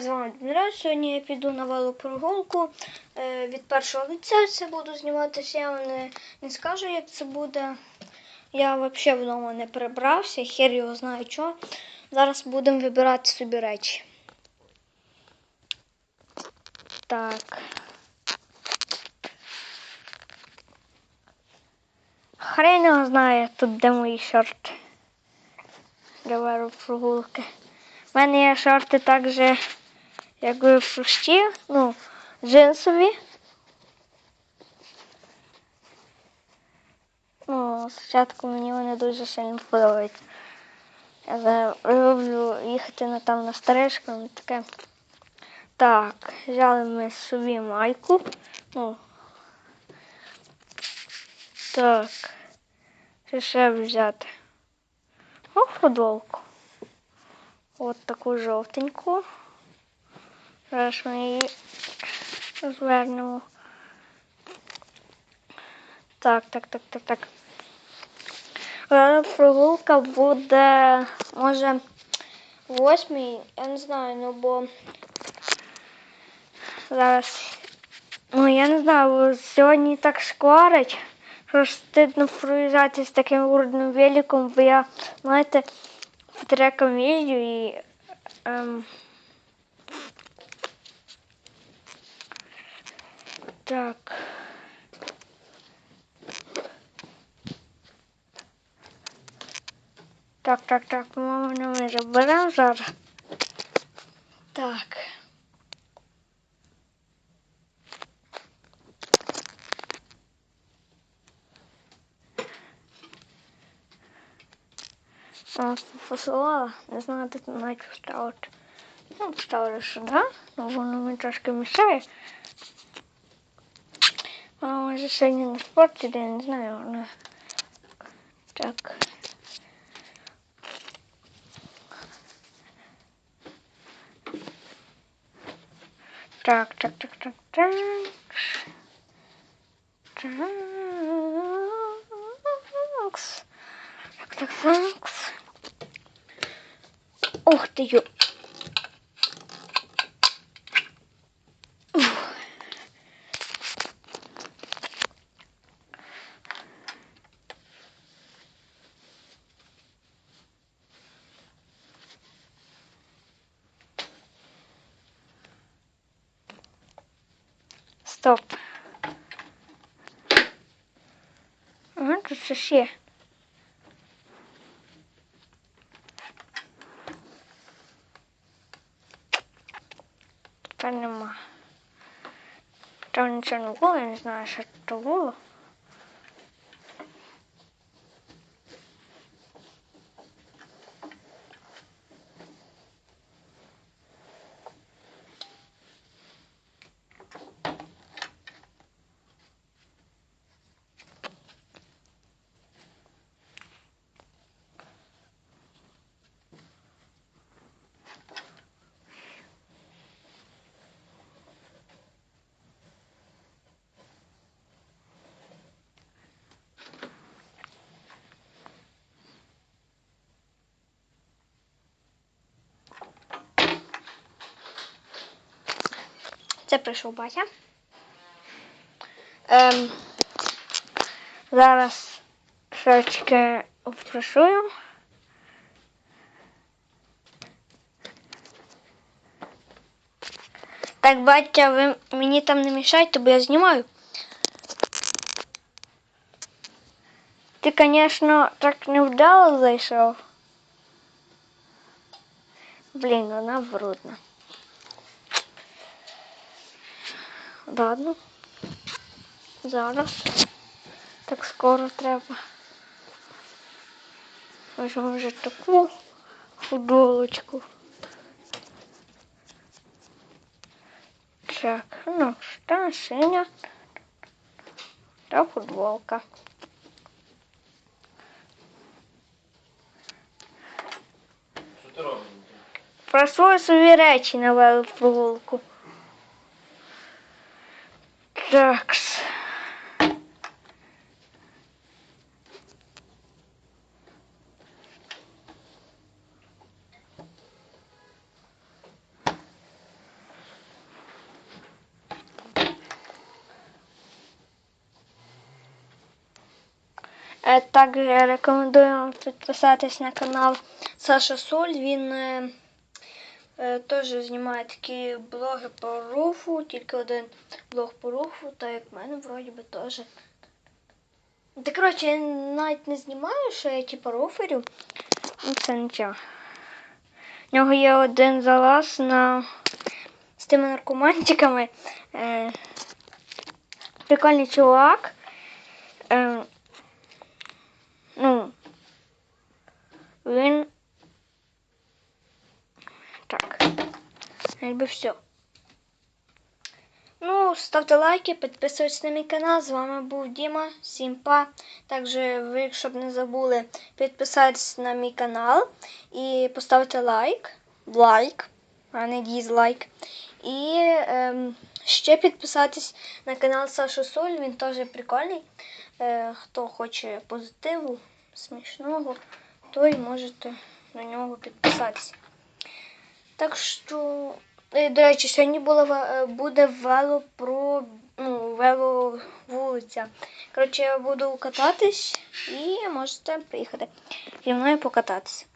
З вами Дмитро. Сьогодні я піду на велопрогулку е, від першого лиця. Це буду зніматися. Я вам не, скажу, як це буде. Я взагалі вдома не прибрався, хер його знає що. Зараз будемо вибирати собі речі. Так. Хрен його знає тут, де мої шорти. Для велопрогулки. У мене є шорти так же, як ви в прущі, ну, джинсові. Ну, спочатку мені вони дуже сильно подобаються. Я люблю їхати на там на стрижку, ну таке. Так, взяли ми собі майку. Ну. Так. Що ще взяти? О, футболку. От таку жовтеньку. Зараз ми її розвернемо. Так, так, так, так, так. Прогулка буде, може, восьмій, я не знаю, ну бо зараз, ну я не знаю, бо сьогодні так шкварить, що ж стидно проїжджати з таким уродним великом, бо я, знаєте, по трекам и... Эм... Так. так. Так, так, так, мама ми заберемо зараз. Так. Посилала, не знаю, де навіть вставити. Ну, вставлю сюди, ну воно мені трошки мішає. Вона може сьогодні на спорті, я не знаю, вона. Так. Так, так, так, так, так. Такс. Так, так, так. Ух ти ё. Стоп. Ага, тут щось. Та нема. Там нічого не було, я не знаю, що це було. Це прийшов батя. Ем, зараз трошечки обпрашую. Так, батя, ви мені там не мішайте, бо я знімаю. Ти, звісно, так невдало зайшов. Блін, вона брудна. Ладно. Зараз. Так скоро треба. Візьмемо вже таку футболочку. Так, ну, та синя. Та футболка. Що ти робиш? Просую собі речі на велопрогулку. Так. -с. Э, Також рекомендуємо підписатись на канал Саша Соль. Він теж знімає такі блоги по руфу, тільки один блог по руфу, та як в мене вроді би теж. Та коротше, я навіть не знімаю, що я типу руферю. Ну, це нічого. У нього є один залаз на з тими наркоманчиками. Е, прикольний чувак. Е, ну, він. Так. Якби все. Ну, ставте лайки, підписуйтесь на мій канал. З вами був Діма. Всім па. Також ви, якщо б не забули, підписатись на мій канал і поставити лайк. Лайк, а не дізлайк. І ем, ще підписатись на канал Саша Соль, він теж прикольний. Е, хто хоче позитиву, смішного, той можете на нього підписатися. Так що, до речі, сьогодні була, е, буде велопро, ну, веловулиця. Коротше, я буду кататись і можете приїхати зі мною покататися.